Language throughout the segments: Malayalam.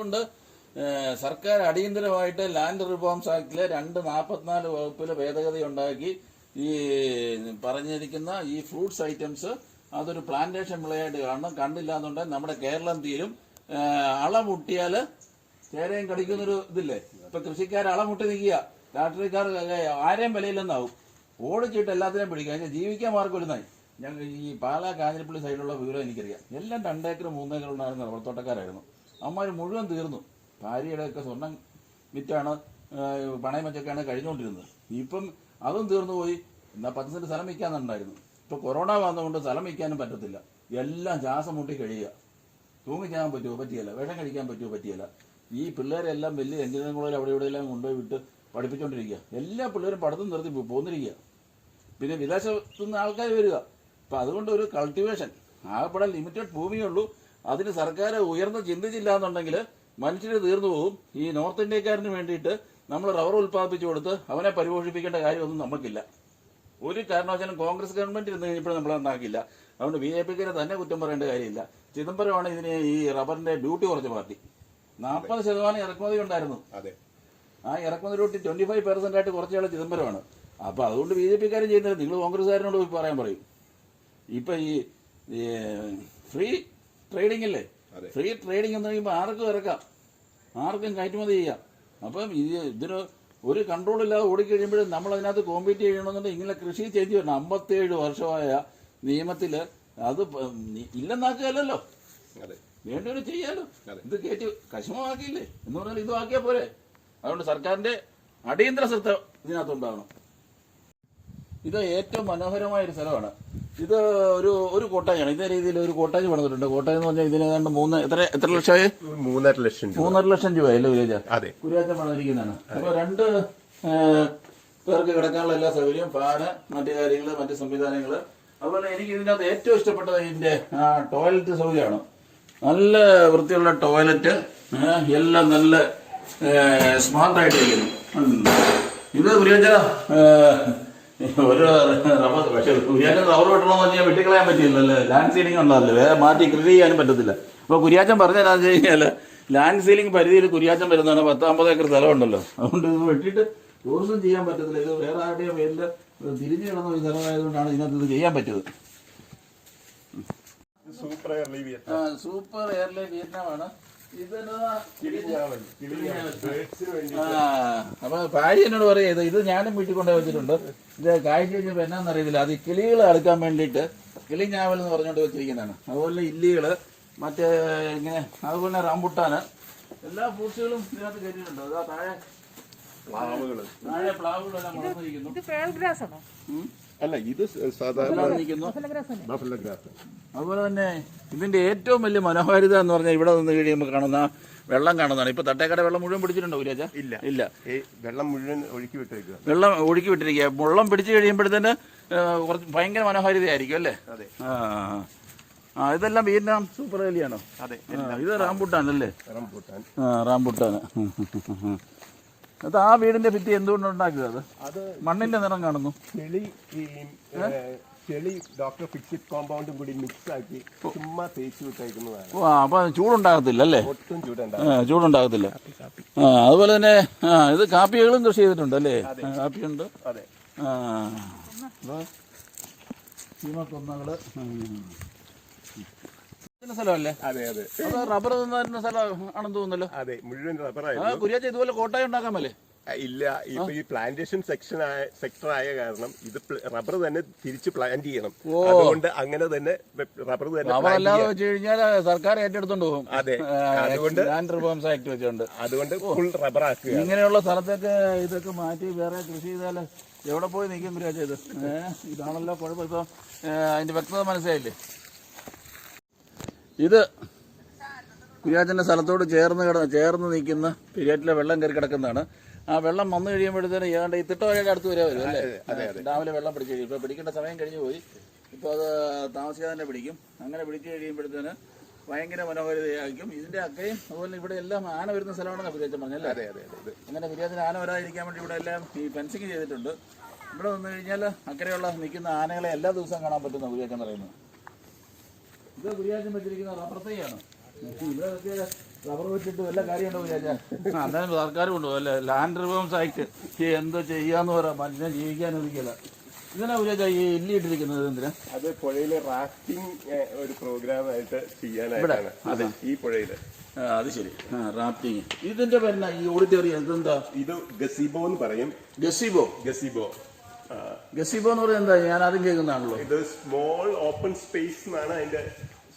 അതുകൊണ്ട് സർക്കാർ അടിയന്തരമായിട്ട് ലാൻഡ് റിഫോംസ് ആക്ടിലെ രണ്ട് നാൽപ്പത്തിനാല് വകുപ്പിൽ ഭേദഗതി ഉണ്ടാക്കി ഈ പറഞ്ഞിരിക്കുന്ന ഈ ഫ്രൂട്ട്സ് ഐറ്റംസ് അതൊരു പ്ലാന്റേഷൻ വിളയായിട്ട് കാണണം. കണ്ടില്ല എന്നുണ്ടെങ്കിൽ നമ്മുടെ കേരളം തീരും. അളമുട്ടിയാൽ ചേരയും കടിക്കുന്നൊരു ഇതില്ലേ? ഇപ്പൊ കൃഷിക്കാർ അളമുട്ടി നിൽക്കുക. രാഷ്ട്രീയക്കാർ ആരെയും വിലയില്ലെന്നാവും. ഓടിച്ചിട്ട് എല്ലാത്തിനെയും പിടിക്കുക. അതിന് ജീവിക്കാൻ മാർഗമില്ലെന്നായി ഞങ്ങൾ ഈ പാലാ കാഞ്ഞിരപ്പള്ളി സൈഡിലുള്ള വിവരം എനിക്കറിയാം. എല്ലാം രണ്ടേക്കർ മൂന്നേക്കർ ഉണ്ടായിരുന്ന റബ്ബർ തോട്ടക്കാരായിരുന്നു അമ്മമാർ മുഴുവൻ തീർന്നു. ഭാര്യയുടെയൊക്കെ സ്വർണം വിറ്റാണ് പണയം വെച്ചൊക്കെയാണ് കഴിഞ്ഞുകൊണ്ടിരുന്നത്. ഇപ്പം അതും തീർന്നു പോയി. എന്നാൽ പത്ത് സെന്റ് സ്ഥലം വിൽക്കാന്നുണ്ടായിരുന്നു. ഇപ്പൊ കൊറോണ വന്നതുകൊണ്ട് സ്ഥലം വിൽക്കാനും പറ്റത്തില്ല. എല്ലാം ശ്വാസം മുട്ടി കഴിയുക. തൂങ്ങിക്കാൻ പറ്റുമോ? പറ്റിയല്ല. വിഷം കഴിക്കാൻ പറ്റുമോ? പറ്റിയല്ല. ഈ പിള്ളേരെല്ലാം വലിയ എഞ്ചിനീയറിംഗ് കോളേജ് അവിടെ ഇവിടെ എല്ലാം കൊണ്ടുപോയി വിട്ട് പഠിപ്പിച്ചുകൊണ്ടിരിക്കുക എല്ലാ പിള്ളേരും പഠിത്തം നിർത്തി പോന്നിരിക്കുക. പിന്നെ വിദേശത്തുനിന്ന് ആൾക്കാർ വരിക. അപ്പം അതുകൊണ്ട് ഒരു കൾട്ടിവേഷൻ ആകപ്പെടാൻ ലിമിറ്റഡ് ഭൂമിയേ ഉള്ളൂ. അതിന് സർക്കാർ ഉയർന്ന് ചിന്തിച്ചില്ല എന്നുണ്ടെങ്കിൽ മനുഷ്യർ തീർന്നു പോകും ഈ നോർത്ത് ഇന്ത്യക്കാരന് വേണ്ടിയിട്ട് നമ്മൾ റബ്ബർ ഉൽപ്പാദിപ്പിച്ചു കൊടുത്ത് അവനെ പരിപോഷിപ്പിക്കേണ്ട കാര്യമൊന്നും നമുക്കില്ല ഒരു കാരണവശാലും കോൺഗ്രസ് ഗവൺമെന്റ് ഇരുന്ന് കഴിഞ്ഞപ്പോൾ നമ്മൾ ഉണ്ടാക്കില്ല അതുകൊണ്ട് ബി ജെ പിക്കാരെ തന്നെ കുറ്റം പറയേണ്ട കാര്യമില്ല. ചിദംബരമാണ് ഇതിന് ഈ റബ്ബറിന്റെ ഡ്യൂട്ടി കുറച്ച പാർട്ടി നാൽപ്പത് ശതമാനം ഇറക്കുമതി ഉണ്ടായിരുന്നു. അതെ. ആ ഇറക്കുമതി ഡ്യൂട്ടി ട്വന്റി ഫൈവ് പെർസെന്റ് ആയിട്ട് കുറച്ചാൾ ചിദംബരമാണ്. അപ്പൊ അതുകൊണ്ട് ബി ജെ പിക്കാരും ചെയ്യുന്നത് നിങ്ങൾ കോൺഗ്രസ്സുകാരനോട് പോയി പറയാൻ പറയും. ഇപ്പൊ ഈ ഫ്രീ ട്രേഡിംഗ് അല്ലേ? ഫ്രീ ട്രേഡിംഗ് എന്ന് പറയുമ്പോൾ ആർക്കും ഇറക്കാം. ആർക്കും കയറ്റുമതി ചെയ്യാം. അപ്പം ഇത് ഇതിന് ഒരു കൺട്രോൾ ഇല്ലാതെ ഓടിക്കഴിയുമ്പോൾ നമ്മൾ അതിനകത്ത് കോമ്പീറ്റ് ചെയ്യണമെന്നുണ്ടെങ്കിൽ ഇങ്ങനെ കൃഷി ചെയ്തു വരണം. അമ്പത്തേഴ് വർഷമായ നിയമത്തിൽ അത് ഇല്ലെന്നാക്കുകയല്ലോ വേണ്ടവര് ചെയ്യാലോ. ഇത് കയറ്റി കശമമാക്കിയില്ലേ എന്ന് പറഞ്ഞാൽ ഇതും ആക്കിയാൽ പോരെ. അതുകൊണ്ട് സർക്കാരിന്റെ അടിയന്തര ശ്രദ്ധ ഇതിനകത്തുണ്ടാവണം ഇത് ഏറ്റവും മനോഹരമായ ഒരു സ്ഥലമാണ്. ഇത് ഒരു ഒരു കോട്ടേജാണ് ഇതേ രീതിയിൽ ഒരു കോട്ടാജ് പണിതിട്ടുണ്ട്. കോട്ടേജ് എന്ന് പറഞ്ഞാൽ ഇതിന് ഏതാണ്ട് മൂന്ന് എത്ര എത്ര ലക്ഷമായി? മൂന്നര ലക്ഷം മൂന്നര ലക്ഷം രൂപ അല്ലേ വില്ലേജ് അതെ. കുര്യാച്ചൻ പണിതിരിക്കുന്നതാണ്. അപ്പൊ രണ്ട് പേർക്ക് കിടക്കാനുള്ള എല്ലാ സൗകര്യവും ഫാന് മറ്റു കാര്യങ്ങൾ മറ്റു സംവിധാനങ്ങൾ. അതുപോലെ എനിക്ക് ഇതിനകത്ത് ഏറ്റവും ഇഷ്ടപ്പെട്ടത് ഇതിന്റെ ടോയ്ലറ്റ് സൗകര്യമാണ്. നല്ല വൃത്തിയുള്ള ടോയ്ലറ്റ് എല്ലാം നല്ല സ്മാർട്ട് ഇരിക്കുന്നു. ഇത് കുര്യാച്ച ഒരു റബ്ബർ പക്ഷെ കുര്യാച്ചൻ റബ്ബർ വെട്ടണമെന്ന് പറഞ്ഞാൽ വെട്ടിക്കളയാൻ പറ്റില്ലല്ലോ ലാൻഡ് സീലിംഗ് ഉണ്ടാവില്ല വേറെ മാറ്റി കൃഷി ചെയ്യാനും പറ്റത്തില്ല. അപ്പൊ കുര്യാച്ചൻ പറഞ്ഞതെന്നു വെച്ച് കഴിഞ്ഞാൽ ലാൻഡ് സീലിംഗ് പരിധിയിൽ കുര്യാച്ചൻ വരുന്നതാണ് പത്തമ്പത് ഏക്കർ സ്ഥലമുണ്ടല്ലോ. അതുകൊണ്ട് ഇത് വെട്ടിയിട്ട് ടൂറിസം ചെയ്യാൻ പറ്റത്തില്ല. ഇത് വേറെ ആരുടെയും പേരിൽ തിരിഞ്ഞു കിടന്ന ഒരു സ്ഥലമായതുകൊണ്ടാണ് ഇതിനകത്ത് ഇത് ചെയ്യാൻ പറ്റിയത്. സൂപ്പർ എയർലൈൻ ആ, സൂപ്പർ എയർലൈൻ വിയറ്റ്നാമാണ്. ഇത് അപ്പൊ ഭാര്യ എന്നോട് പറയാ ഇത് ഞാനും വീട്ടിൽ കൊണ്ടുപോയി വെച്ചിട്ടുണ്ട്. ഇത് കാഴ്ച കഴിഞ്ഞപ്പോ എന്നാന്ന് അറിയത്തില്ല. അത് കിളികൾ അടുക്കാൻ വേണ്ടിയിട്ട് കിളി ഞാവൽ എന്ന് പറഞ്ഞുകൊണ്ട് വെച്ചിരിക്കുന്നതാണ്. അതുപോലെ ഇല്ലികൾ മറ്റേ ഇങ്ങനെ അതുപോലെ റംബുട്ടാന് എല്ലാ ഫ്രൂട്ട്സുകളും ഇതിനകത്ത് കയറ്റിയിട്ടുണ്ട്. അതാ താഴെ പ്ലാവുകൾ. താഴെ പ്ലാവുകളെല്ലാം വളർന്നിരിക്കുന്നു. ഇത് പേൾ ഗ്രാസ് ആണോ? അല്ല ഇത് സാധാരണ ബഫല ഗ്രാസ് അതുപോലെ തന്നെ ഇതിന്റെ ഏറ്റവും വലിയ മനോഹാരിത എന്ന് പറഞ്ഞാൽ ഇവിടെ നിന്ന് കഴിയുമ്പോൾ കാണുന്ന വെള്ളം കാണുന്നതാണ്. ഇപ്പൊ തട്ടേക്കട വെള്ളം മുഴുവൻ പിടിച്ചിട്ടുണ്ടോ ഒരു ഇല്ല. ഇല്ല. ഏ വെള്ളം മുഴുവൻ ഒഴുക്കി വിട്ടിരിക്കുക വെള്ളം ഒഴുക്കി വിട്ടിരിക്കുക. വെള്ളം പിടിച്ചു കഴിയുമ്പോഴത്തേന് കുറച്ച് ഭയങ്കര മനോഹാരിതയായിരിക്കും അല്ലേ? അതെ. ആ ഇതെല്ലാം വിയറ്റ്നാം സൂപ്പർ വേലിയാണോ? അതെ ഇത് റാംബുട്ടാൻ അല്ലേ? റാംബുട്ടാൻ. ആ റാംബുട്ടാൻ. അത് ആ വീടിന്റെ ഭിത്തി എന്തുകൊണ്ട് ഉണ്ടാക്കിയത് അത്? അത് മണ്ണിന്റെ നിറം കാണുന്നു. ചെളി ഈ ചെളി ഡോക്ടർ ഫിക്സിഡ് കോമ്പൗണ്ടും കൂടി മിക്സ് ആക്കി ചുമ്മാ തേച്ച് വിട്ടേക്കുന്നതാണ്. ഓ അപ്പൊ ചൂടുണ്ടാകത്തില്ല അല്ലേ ഒട്ടും ചൂടുണ്ടാകത്തില്ല. ആ അതുപോലെ തന്നെ ആ ഇത് കാപ്പികളും കൃഷി ചെയ്തിട്ടുണ്ട് അല്ലേ കാപ്പിയുണ്ട്. അതെ. ആ. ചീമക്കൊന്നകൾ ഇതിന്റെ സ്ഥലമല്ലേ? അതെ അതെ. റബ്ബർ തിന്നുന്ന സ്ഥലം ആണെന്ന് തോന്നുന്നല്ലോ? അതെ മുഴുവൻ റബ്ബറായിരുന്നു കുര്യാച്ച ഇതുപോലെ കോട്ടായി ഉണ്ടാക്കാമല്ലേ ആ, ഇല്ല ഇപ്പൊ ഈ പ്ലാന്റേഷൻ സെക്ഷൻ ആയ സെക്ടർ ആയ കാരണം ഇത് റബ്ബർ തന്നെ തിരിച്ച് പ്ലാന്റ് ചെയ്യണം. അതുകൊണ്ട് അങ്ങനെ തന്നെ റബ്ബർ തന്നെ അല്ലാതെ വെച്ച് കഴിഞ്ഞാൽ സർക്കാർ ഏറ്റെടുത്തോണ്ട് പോകും. അതെ അതുകൊണ്ട് ലാൻഡ് റിഫോംസ് ആക്ട് വെച്ചുകൊണ്ട് അതുകൊണ്ട് ഫുൾ റബ്ബർ ആക്കുക. ഇങ്ങനെയുള്ള സ്ഥലത്തൊക്കെ ഇതൊക്കെ മാറ്റി വേറെ കൃഷി ചെയ്താൽ എവിടെ പോയി നീക്കം കുര്യാച്ച ഇത്? ഇതാണല്ലോ കുഴപ്പം. ഇപ്പം അതിന്റെ വ്യക്തത മനസ്സിലായില്ലേ? ഇത് കുര്യാച്ചന്റെ സ്ഥലത്തോട് ചേർന്ന് കിടന്ന് ചേർന്ന് നിൽക്കുന്ന പിരിയാറ്റിലെ വെള്ളം കയറി കിടക്കുന്നതാണ്. ആ വെള്ളം വന്നു കഴിയുമ്പോഴത്തേന് ഏതാണ്ട് ഈ തിട്ടവരയുടെ അടുത്ത് വരെ വരും അല്ലേ? ഡാമിലെ വെള്ളം പിടിച്ച് കഴിയും. ഇപ്പൊ പിടിക്കേണ്ട സമയം കഴിഞ്ഞു പോയി. ഇപ്പൊ അത് താമസിക്കാതെ തന്നെ പിടിക്കും. അങ്ങനെ പിടിച്ചു കഴിയുമ്പോഴത്തേന് ഭയങ്കര മനോഹരിതയായിരിക്കും. ഇതിന്റെ അക്കയും അതുപോലെ ഇവിടെ എല്ലാം ആന വരുന്ന സ്ഥലമാണെന്ന് കുര്യാച്ചൻ പറഞ്ഞല്ലേ അതെ അതെ അതെ അങ്ങനെ കുര്യാച്ചൻ ആന വരാതിരിക്കാൻ വേണ്ടി ഇവിടെ എല്ലാം ഈ ഫെൻസിങ് ചെയ്തിട്ടുണ്ട്. ഇവിടെ വന്നു കഴിഞ്ഞാൽ അക്കരെയുള്ള നിൽക്കുന്ന ആനകളെ എല്ലാ ദിവസവും കാണാൻ പറ്റുന്ന കുര്യാച്ചൻ പറയുന്നത്. ഇത് കുര്യാച്ചൻ വെച്ചിരിക്കുന്ന റബ്ബർ തൈയാണ്. ഇവിടെയൊക്കെ റബ്ബർ വെച്ചിട്ട് വല്ല കാര്യമുണ്ടോ ഗുരിയാജാ അന്നേരം സർക്കാർ കൊണ്ടുപോകും. അല്ലേ ലാൻഡ് റിഫോംസ് ആയിട്ട് എന്തോ ചെയ്യാന്ന് പറയാം. മനുഷ്യനെ ജീവിക്കാൻ ഒരിക്കല. ഇതിനാ വിചാരിച്ചാ ഈ ഇല്ലി ഇട്ടിരിക്കുന്നത് എന്തിനാ? അത് പുഴയിലെ റാഫ്റ്റിംഗ് ഒരു പ്രോഗ്രാം ആയിട്ട് ചെയ്യാനായിട്ടാണ്. അതെ. ഈ പുഴയിൽ. അത് ശരി. റാഫ്റ്റിംഗ് റാഫ്റ്റിങ് ഇതിന്റെ പേരെന്നാ ഈ ഓഡിറ്റോറിയം എന്താ ഇത് ഗസിബോ എന്ന് പറയും. ഗസിബോ. ഗസീബോ. ഗസിബോ എന്ന് പറയുന്നത് എന്താ? ഞാൻ ആദ്യം കേൾക്കുന്നതാണല്ലോ. ഇത് സ്മോൾ ഓപ്പൺ സ്പേസ് എന്നാണ് അതിന്റെ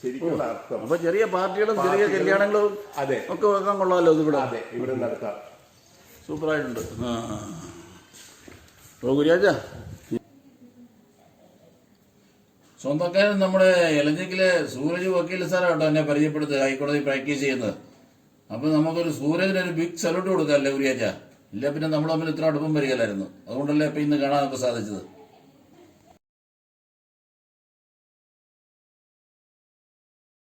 ശരിക്കുള്ള അർത്ഥം. അപ്പൊ ചെറിയ പാർട്ടികളും ചെറിയ കല്യാണങ്ങളും അതെ. ഒക്കെ വെക്കാൻ കൊള്ളാമല്ലോ ഇത് ഇവിടെ? അതെ ഇവിടെ നടത്താം. സൂപ്പറായിട്ടുണ്ട്. ഗുരുരാജ. സ്വന്തക്കാരൻ നമ്മുടെ എലഞ്ഞിക്കിലെ സൂരജ് വക്കീൽ സാറാട്ടോ എന്നെ പരിചയപ്പെടുത്തുക ഹൈക്കോടതി പ്രാക്ടീസ് ചെയ്യുന്നത്. അപ്പൊ നമുക്കൊരു സൂരജിന് ഒരു ബിഗ് സല്യൂട്ട് കൊടുക്കാമല്ലേ ഗുരുരാജ? ഇല്ല പിന്നെ നമ്മൾ തമ്മിൽ ഇത്ര അടുപ്പം വരികയില്ലായിരുന്നു. അതുകൊണ്ടല്ലേ ഇപ്പൊ ഇന്ന് കാണാനൊക്കെ സാധിച്ചത്.